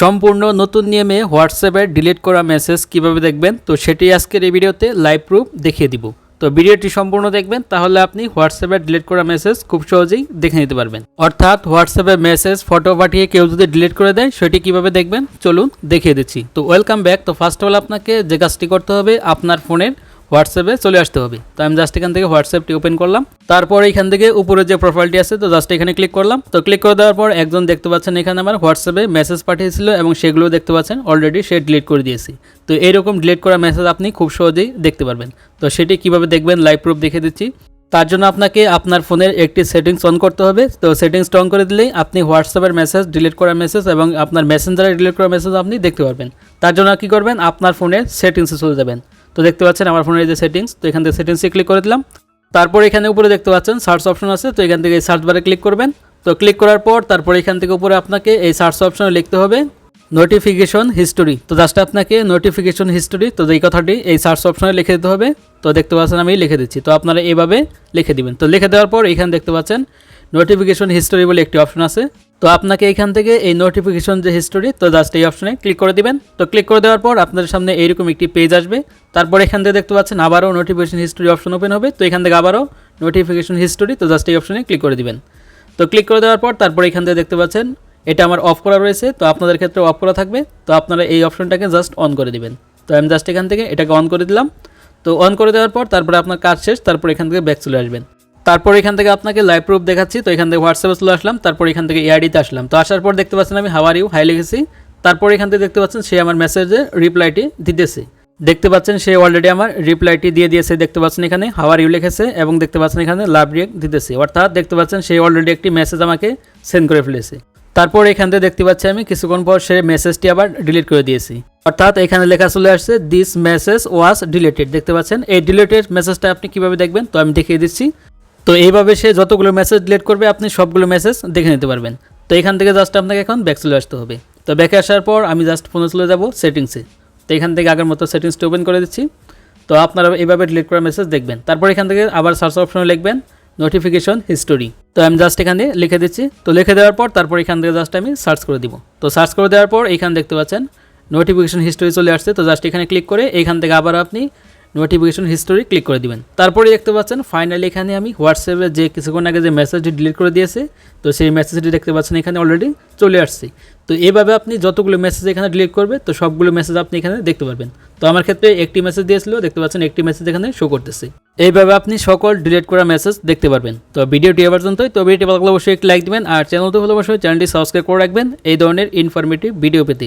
সম্পূর্ণ নতুন নিয়মে হোয়াটসঅ্যাপে ডিলিট করা মেসেজ কীভাবে দেখবেন? তো সেটি আজকের এই ভিডিওতে লাইভ প্রুফ দেখিয়ে দিব। তো ভিডিওটি সম্পূর্ণ দেখবেন, তাহলে আপনি হোয়াটসঅ্যাপে ডিলিট করা মেসেজ খুব সহজেই দেখে নিতে পারবেন। অর্থাৎ হোয়াটসঅ্যাপে মেসেজ ফটো পাঠিয়ে কেউ যদি ডিলিট করে দেয়, সেটি কীভাবে দেখবেন? চলুন দেখিয়ে দিচ্ছি। তো ওয়েলকাম ব্যাক তো ফার্স্ট অফ অল আপনাকে যে কাজটি করতে হবে, আপনার ফোনের হোয়াটসঅ্যাপে চলে আসতে হবে। তো আমি জাস্ট এখান থেকে হোয়াটসঅ্যাপটি ওপেন করলাম। তারপর এখান থেকে উপরে যে প্রোফাইলটি আছে, তো জাস্ট এখানে ক্লিক করলাম। তো ক্লিক করে দেওয়ার পর একজন দেখতে পাচ্ছেন এখানে আমার হোয়াটসঅ্যাপে মেসেজ পাঠিয়েছিল এবং সেগুলো দেখতে পাচ্ছেন অলরেডি সে ডিলিট করে দিয়েছি। তো এইরকম ডিলিট করা মেসেজ আপনি খুব সহজেই দেখতে পারবেন। তো সেটি কীভাবে দেখবেন লাইভ প্রুফ দেখে দিচ্ছি। তার জন্য আপনাকে আপনার ফোনের একটি সেটিংস অন করতে হবে। তো সেটিংসটা অন করে দিলেই আপনি হোয়াটসঅ্যাপের মেসেজ ডিলিট করা মেসেজ এবং আপনার মেসেঞ্জারে ডিলিট করা মেসেজ আপনি দেখতে পারবেন। তার জন্য কী করবেন, আপনার ফোনের সেটিংসে চলে যাবেন। তো দেখতে পাচ্ছেন আমার ফোনের যে সেটিংস তো এখান থেকে সেটিংসে ক্লিক করে দিলাম। তারপর এখানে উপরে দেখতে পাচ্ছেন সার্চ অপশন আছে, তো এখান থেকে সার্চ বারে ক্লিক করবেন। তো ক্লিক করার পর তারপর এখান থেকে উপরে আপনাকে এই সার্চ অপশনে লিখতে হবে নোটিফিকেশন হিস্টোরি তো জাস্ট আপনাকে নোটিফিকেশন হিস্টোরি তো এই কথাটি এই সার্চ অপশনে লিখে দিতে হবে, তো দেখতে পাচ্ছেন আমি লিখে দিচ্ছি। তো আপনারা এইভাবে লিখে দিবেন। তো লিখে দেওয়ার পর এখানে দেখতে পাচ্ছেন নোটিফিকেশন হিস্টোরি বলে একটি অপশন আছে। তো আপনাকে এখান থেকে এই নোটিফিকেশন যে হিস্টোরি তো জাস্ট এই অপশনে ক্লিক করে দিবেন। তো ক্লিক করে দেওয়ার পর আপনাদের সামনে এইরকম একটি পেজ আসবে। তারপর এখান থেকে দেখতে পাচ্ছেন আবারও নোটিফিকেশন হিস্টোরি অপশন ওপেন হবে। তো এখান থেকে আবারও নোটিফিকেশন হিস্টোরি তো জাস্ট এই অপশনে ক্লিক করে দিবেন। তো ক্লিক করে দেওয়ার পর তারপর এখান থেকে দেখতে পাচ্ছেন এটা আমার অফ করা রয়েছে। তো আপনাদের ক্ষেত্রে অফ করা থাকবে। তো আপনারা এই অপশনটাকে জাস্ট অন করে দিবেন। তো আমি জাস্ট এখান থেকে এটাকে অন করে দিলাম। তো অন করে দেওয়ার পর তারপরে আপনার কাজ শেষ। তারপর এখান থেকে ব্যাক চলে আসবেন। তারপর এখান থেকে আপনাকে লাইভ প্রুফ দেখাচ্ছি, তো এখান থেকে হোয়াটসঅ্যাপে চলে আসলাম, তারপর এখান থেকে এআইডিতে আসলাম। তো আসার পর দেখতে পাচ্ছেন আমি হাওয়ার ইউ হাই লিখেছি। তারপর এখান থেকে দেখতে পাচ্ছেন, সে আমার মেসেজে রিপ্লাইটি দিতেছে। দেখতে পাচ্ছেন, সে অলরেডি আমার রিপ্লাইটি দিয়ে দিয়েছে, দেখতে পাচ্ছেন এখানে হাওয়ার ইউ লিখেছে, এবং দেখতে পাচ্ছেন এখানে লাভ রিয়েক্ট দিতেছে। অর্থাৎ দেখতে পাচ্ছেন, সে অলরেডি একটি মেসেজ আমাকে সেন্ড করে ফেলেছে। তারপর এখান থেকে দেখতে পাচ্ছি আমি, কিছুক্ষণ পর সে মেসেজটি আবার ডিলিট করে দিয়েছি। অর্থাৎ এখানে লেখা চলে আসছে দিস মেসেজ ওয়াজ ডিলেটেড দেখতে পাচ্ছেন, এই ডিলিটেড মেসেজটা আপনি কীভাবে দেখবেন? তো আমি দেখিয়ে দিচ্ছি। তো এইভাবে সে যতগুলো মেসেজ ডিলিট করবে, আপনি সবগুলো মেসেজ দেখে নিতে পারবেন। তো এখান থেকে জাস্ট আপনাকে এখন ব্যাক চলে আসতে হবে। তো ব্যাকে আসার পর আমি জাস্ট ফোনে চলে যাব সেটিংসে তো এখান থেকে আগের মতো সেটিংসটা ওপেন করে দিচ্ছি। তো আপনারা এইভাবে ডিলিট করা মেসেজ দেখবেন। তারপর এখান থেকে আবার সার্চ অপশনে লিখবেন নোটিফিকেশন হিস্টোরি তো আমি জাস্ট এখানে লিখে দিচ্ছি। তো লিখে দেওয়ার পর তারপর এখান থেকে জাস্ট আমি সার্চ করে দিব। তো সার্চ করে দেওয়ার পর এখানে দেখতে পাচ্ছেন নোটিফিকেশন হিস্টোরি চলে আসছে। তো জাস্ট এখানে ক্লিক করে এখান থেকে আবার আপনি নোটিফিকেশন হিস্টোরি ক্লিক করে দিবেন। তারপরে দেখতে পাচ্ছেন ফাইনালি এখানে আমি হোয়াটসঅ্যাপে যে কিছুক্ষণ আগে যে মেসেজটি ডিলিট করে দিয়েছে, তো সেই মেসেজটি দেখতে পাচ্ছেন এখানে অলরেডি চলে আসছে। তো এইভাবে আপনি যতগুলো মেসেজ এখানে ডিলিট করবে, তো সবগুলো মেসেজ আপনি এখানে দেখতে পারবেন। তো আমার ক্ষেত্রে একটি মেসেজ দিয়েছিল, দেখতে পাচ্ছেন একটি মেসেজ এখানে শো করতেছে। এইভাবে আপনি সকল ডিলিট করা মেসেজ দেখতে পারবেন। তো ভিডিওটি এ পর্যন্তই, তো ভিডিওটি ভালো অবশ্যই একটি লাইক দিবেন, আর চ্যানেলটি ভালো চ্যানেলটি সাবস্ক্রাইব করে রাখবেন। এই ধরনের ইনফরমেটিভ ভিডিও পেতে।